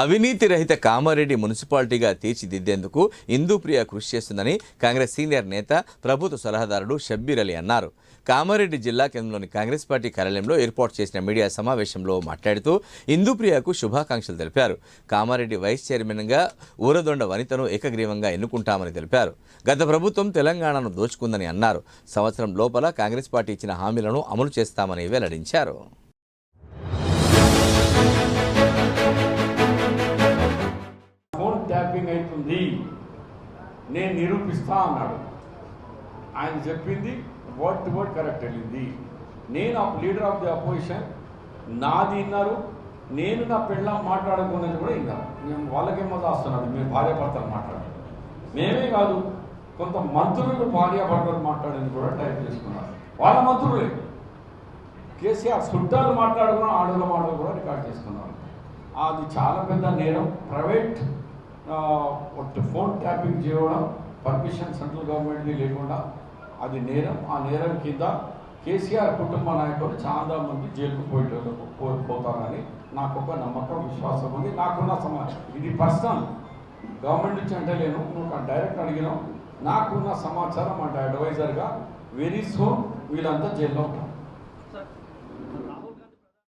అవినీతి రహిత కామారెడ్డి మున్సిపాలిటీగా తీర్చిదిద్దేందుకు ఇందూప్రియ కృషి చేస్తుందని కాంగ్రెస్ సీనియర్ నేత ప్రభుత్వ సలహాదారుడు షబ్బీర్ అలీ అన్నారు. కామారెడ్డి జిల్లా కేంద్రంలోని కాంగ్రెస్ పార్టీ కార్యాలయంలో ఏర్పాటు చేసిన మీడియా సమావేశంలో మాట్లాడుతూ ఇందూప్రియకు శుభాకాంక్షలు తెలిపారు. కామారెడ్డి వైస్ చైర్మన్గా ఊరదొండ వనితను ఏకగ్రీవంగా ఎన్నుకుంటామని తెలిపారు. గత ప్రభుత్వం తెలంగాణను దోచుకుందని అన్నారు. సంవత్సరం లోపల కాంగ్రెస్ పార్టీ ఇచ్చిన హామీలను అమలు చేస్తామని వెల్లడించారు. ఫోన్ ట్యాపింగ్ అవుతుంది. నేను నిరూపిస్తా అన్నాడు. ఆయన చెప్పింది వర్డ్ టు వర్డ్ కరెక్ట్ వెళ్ళింది. నేను లీడర్ ఆఫ్ ది అపోజిషన్ నాది విన్నారు నేను నా పెళ్ళం మాట్లాడుకున్నది కూడా విన్నారు మేము వాళ్ళకేమో దాస్తున్నది మేము భార్యాభర్తలు మాట్లాడారు మేమే కాదు కొంత మంత్రులు భార్య భర్తలు మాట్లాడింది కూడా టైప్ చేసుకున్నారు వాళ్ళ మంత్రులే. కేసీఆర్ చుట్టాలు మాట్లాడుకున్న ఆడుల మాటలు కూడా రికార్డ్ చేసుకున్నారు అది చాలా పెద్ద నేరం. ప్రైవేట్ ఫోన్ ట్యాపింగ్ చేయడం పర్మిషన్ సెంట్రల్ గవర్నమెంట్ది లేకుండా అది నేరం ఆ నేరం కింద కేసీఆర్ కుటుంబ నాయకులు చాలా మంది జైలుకు పోయేటోళ్ళు పోతారని నాకు ఒక నమ్మకం విశ్వాసం ఉంది నాకున్న సమాచారం ఇది పర్సనల్. గవర్నమెంట్ నుంచి అంటే లేను నువ్వు డైరెక్ట్ అడిగినాం నాకున్న సమాచారం అంటే అడ్వైజర్గా వెరీ సోన్ వీళ్ళంతా జైల్లో ఉంటారు.